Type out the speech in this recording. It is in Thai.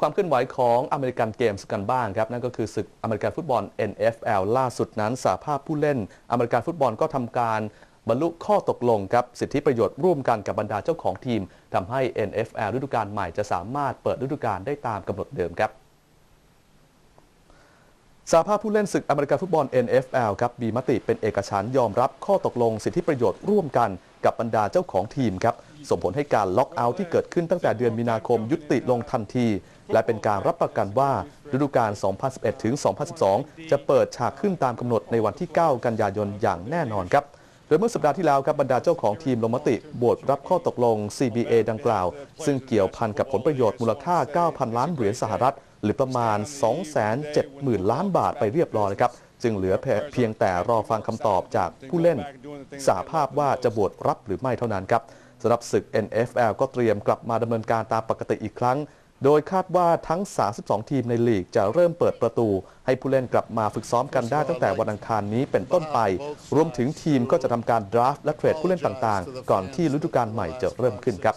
ความเคลื่อนไหวของอเมริกันเกมส์กันบ้างครับ นั่นก็คือศึกอเมริกันฟุตบอล NFL ล่าสุดนั้นสาภาพผู้เล่นอเมริกันฟุตบอลก็ทำการบรรลุข้อตกลงครับสิทธิประโยชน์ร่วมกันกับบรรดาเจ้าของทีมทำให้ NFL ฤดูกาลใหม่จะสามารถเปิดฤดูกาลได้ตามกำหนดเดิมครับสาภาพผู้เล่นศึกอเมริกันฟุตบอล NFL ครับมีมติเป็นเอกฉันยอมรับข้อตกลงสิทธิประโยชน์ร่วมกัน กับบรรดาเจ้าของทีมครับส่งผลให้การล็อกเอาท์ที่เกิดขึ้นตั้งแต่เดือนมีนาคมยุติลงทันที และเป็นการรับประกันว่าฤดูกาล 2011 ถึง 2012 จะเปิดฉากขึ้นตามกำหนดในวันที่ 9 กันยายนอย่างแน่นอนครับ โดยเมื่อสัปดาห์ที่แล้วครับบรรดาเจ้าของทีมลงมติโหวตรับข้อตกลง CBA ดังกล่าว ซึ่งเกี่ยวพันกับผลประโยชน์มูลค่า 9,000 ล้านเหรียญสหรัฐ หรือประมาณ 270,000 ล้านบาทไปเรียบร้อยครับ จึงเหลือเพียงแต่รอฟังคำตอบจากผู้เล่นสาภาพว่าจะโหวตรับหรือไม่เท่านั้นครับสำหรับศึก NFL ก็เตรียมกลับมาดำเนินการตามปกติอีกครั้ง โดยคาดว่าทั้ง 32 ทีมในลีกจะเริ่มเปิดประตู ให้ผู้เล่นกลับมาฝึกซ้อมกันได้ตั้งแต่วันอังคารนี้เป็นต้นไป รวมถึงทีมก็จะทำการดราฟต์และเทรดผู้เล่นต่างๆ ก่อนที่ฤดูกาลใหม่จะเริ่มขึ้นครับ